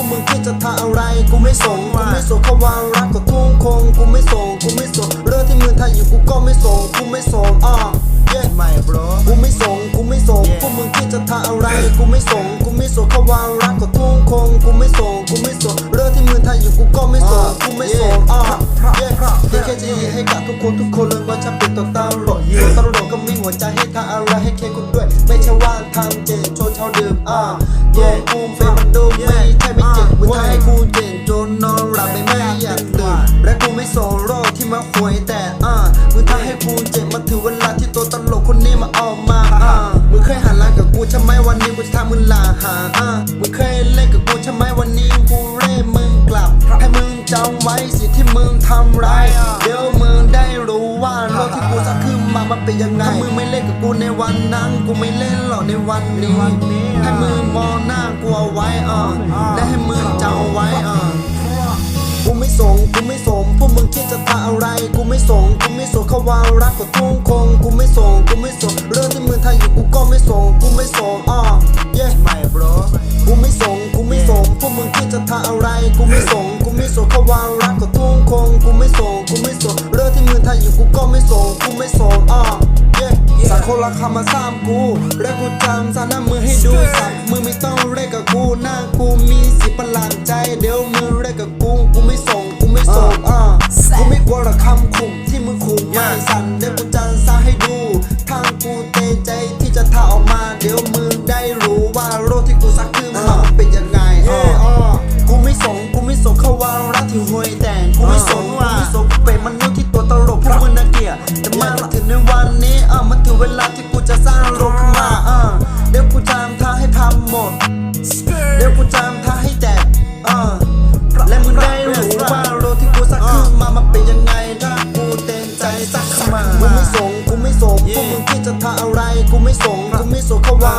วกมึงคิดจะทำอะไร กูไม่ส่งกูไม่ส่งคำว่ารักก็ทุ่งคง กูไม่ส่งกูไม่ส่งเรื่องที่มึงทำอยู่กูก็ไม่ส่งกูไม่ส่งอะ yeah กูไม่ส่งกูไม่ส่งพวกมึงคิดจะทำ กูไม่ส่งกูไม่ส่งเขาว่ารักก็ทุ่งคงกูไม่ส่งกูไม่ส่งเรื่องที่มึงทายอยู่กูก็ไม่ส่งกูไม่ส่งอะ yeah ที่แค่จะยินให้กับทุกคนทุกคนเลยว่าฉันเป็นตัวตลกตัวตลกก็มีหัวใจให้ทำอะไรให้แค่คุณด้วย ไม่ใช่ว่าทำเจนโชว์เช้าดื่มอะ yeah กูเฟรมมันดูไม่ใช่ไม่เจ็บมึงทำให้กูเจนจนนอนหลับไปไม่อยากตื่นและกูไม่โซโล่ที่มาหวยแต่อะมึงทำ จำไว้สิที่มึงทำไรายเดี๋ยวมึงได้รู้ว่าโลกที่กูสร้างขึ้นมามันเป็นยังไงถ้ามึงไม่เล่นกับกูในวันนั้น กูไม่เล่นหรอกในวันนี้ ให้มึงมองหน้ากูเอาไว้อะและให้มึงจำไว้อะกูไม่ส่งกูไม่ส่งพวกมึงคิดจะทำอะไร กูไม่ส่งกูไม่ส่งเขาว่ารักก็ทุ่งคง กูไม่ส่งกูไม่ส่งเรื่องที่มึงทำอยู่กูก็ไม่ส่งกูไม่ส่งอะ yeah ใหม่ bro กูไม่ส่งกูไม่ส่งพวกมึงคิดจะทำอะไรกูไม่ส่งกู ไม่ส่งเขาว่ารักก็ทุ่งคงกูไม่ส่งกูไม่ส่งเรื่องที่มึงทำอยู่กูก็ไม่ส่งกูไม่ส่งอะ yeah สักคนละคำมาซ้ำกูและกูจำซะหน้ามือให้ดูสักมือไม่ต้องเรียกกับกูหน้ากูมีสิประหลาดใจเดี๋ยวมือเรียกกับกูกูไม่ส่งกูไม่ส่งอะกูไม่กลัวหรอกคำข่มที่มึงขู่ไม่สั่นเดี๋ยวกูจะซะให้ดูทางกูเตะใจที่จะท่าออกมาเดี๋ยวมึงได้รู้ว่าโรคที่กูซักคือมันเป็นยังไงอะกูไม่ส่ง กูไม่สงกูไม่ส่งกูเป็นมนุษย์ที่ตัวตลกพวกมึงน่าเกลียดแต่มาถึงในวันนี้อะมันถึงเวลาที่กูจะสร้างโลกขึ้นมาอะเดี๋ยวกูจำท่าให้ทำหมด เดี๋ยวกูจำท่าให้แตกอะและมึงได้รู้ว่าโลกที่กูสร้างขึ้นมามันเป็นยังไงถ้ากูเต็มใจสักขึ้นมากูไม่ส่งกูไม่ส่งพวกมึงคิดจะทำอะไรกูไม่ส่งกูไม่ส่งเขาว่า